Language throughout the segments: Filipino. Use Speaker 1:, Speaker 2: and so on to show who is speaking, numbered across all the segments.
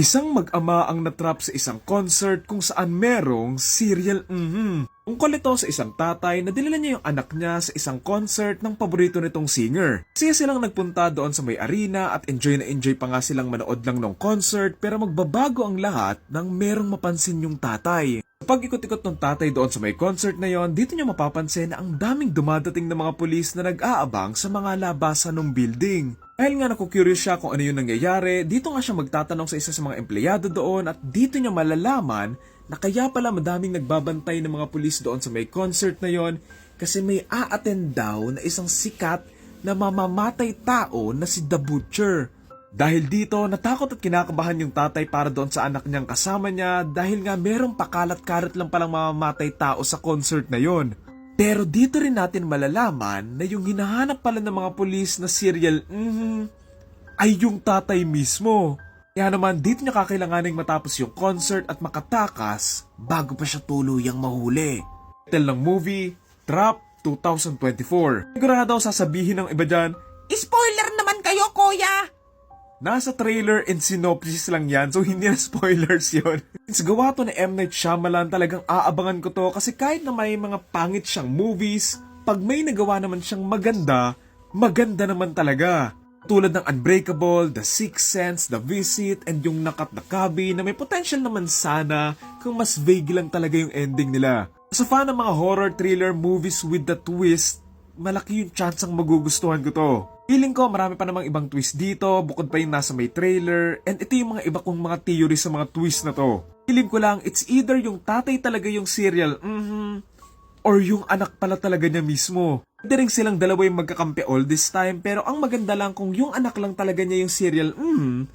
Speaker 1: Isang mag-ama ang natrap sa isang concert kung saan merong serial mhm. Tungkol ito sa isang tatay na dinala niya yung anak niya sa isang concert ng paborito nitong singer. Siya silang nagpunta doon sa may arena at enjoy na enjoy pa nga silang manood lang ng concert pero magbabago ang lahat nang merong mapansin yung tatay. Sa pag-ikot-ikot ng tatay doon sa may concert na yon, dito niya mapapansin na ang daming dumadating na mga pulis na nag-aabang sa mga labasan ng building. Dahil nga naku-curious siya kung ano yung nangyayari, dito nga siya magtatanong sa isa sa mga empleyado doon at dito niya malalaman na kaya pala madaming nagbabantay ng mga pulis doon sa may concert na yon kasi may a-attend daw na isang sikat na mamamatay tao na si The Butcher. Dahil dito, natakot at kinakabahan yung tatay para doon sa anak niyang kasama niya dahil nga merong pakalat-karat lang palang mamamatay tao sa concert na yon. Pero dito rin natin malalaman na yung hinahanap pala ng mga pulis na serial mhm, ay yung tatay mismo. Kaya naman dito niya kakailanganing matapos yung concert at makatakas bago pa siya tuluyang mahuli. Title ng movie, Trap 2024. Sigurado sasabihin ng iba dyan,
Speaker 2: Spoiler naman kayo, kuya!
Speaker 1: Nasa trailer and synopsis lang yan, so hindi na spoilers yon. Since gawa to ni M. Night Shyamalan, talagang aabangan ko to kasi kahit na may mga pangit siyang movies, pag may nagawa naman siyang maganda, maganda naman talaga. Tulad ng Unbreakable, The Sixth Sense, The Visit, and yung Nakat na Kabi na may potential naman sana kung mas vague lang talaga yung ending nila. Sa fan ng mga horror thriller movies with the twist, malaki yung chance ang magugustuhan ko to. Feeling ko marami pa namang ibang twist dito, bukod pa yung nasa may trailer, and ito yung mga iba kong mga theory sa mga twist na to. Feeling ko lang, it's either yung tatay talaga yung serial, mhm, or yung anak pala talaga niya mismo. Pwede rin silang dalawa yung magkakampi all this time, pero ang maganda lang kung yung anak lang talaga niya yung serial, mhm,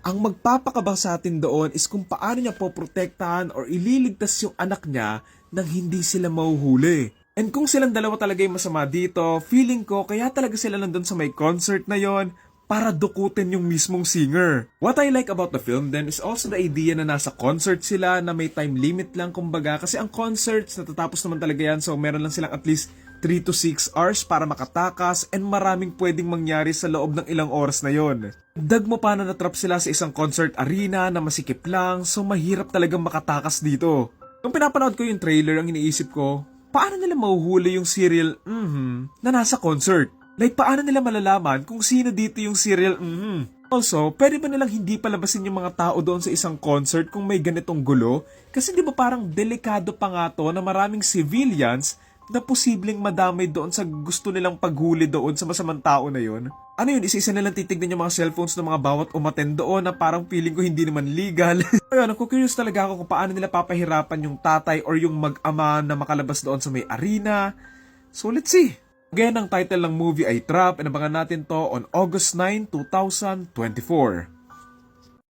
Speaker 1: ang magpapakabang sa atin doon is kung paano niya poprotektahan or ililigtas yung anak niya nang hindi sila mahuhuli. And kung silang dalawa talaga yung masama dito, feeling ko kaya talaga sila nandun sa may concert na yon para dukutin yung mismong singer. What I like about the film then is also the idea na nasa concert sila na may time limit lang kumbaga kasi ang concerts natatapos naman talaga yan so meron lang silang at least 3 to 6 hours para makatakas and maraming pwedeng mangyari sa loob ng ilang oras na yon. Dag mo pa na natrap sila sa isang concert arena na masikip lang so mahirap talagang makatakas dito. Nung pinapanood ko yung trailer, ang iniisip ko, paano nila mahuhuli yung serial mhm na nasa concert? Like, paano nila malalaman kung sino dito yung serial mhm? Also, pwede ba nilang hindi palabasin yung mga tao doon sa isang concert kung may ganitong gulo? Kasi di ba parang delikado pa nga to na maraming civilians na posibleng madamay doon sa gusto nilang paghuli doon sa masamang tao na yun? Ano yun, isa-isa nilang titignan yung mga cellphones ng mga bawat umaten doon na parang feeling ko hindi naman legal. Ayun, ako curious talaga ako kung paano nila papahirapan yung tatay or yung mag-ama na makalabas doon sa may arena. So let's see. Again, ang title ng movie ay Trap and abangan natin to on August 9, 2024.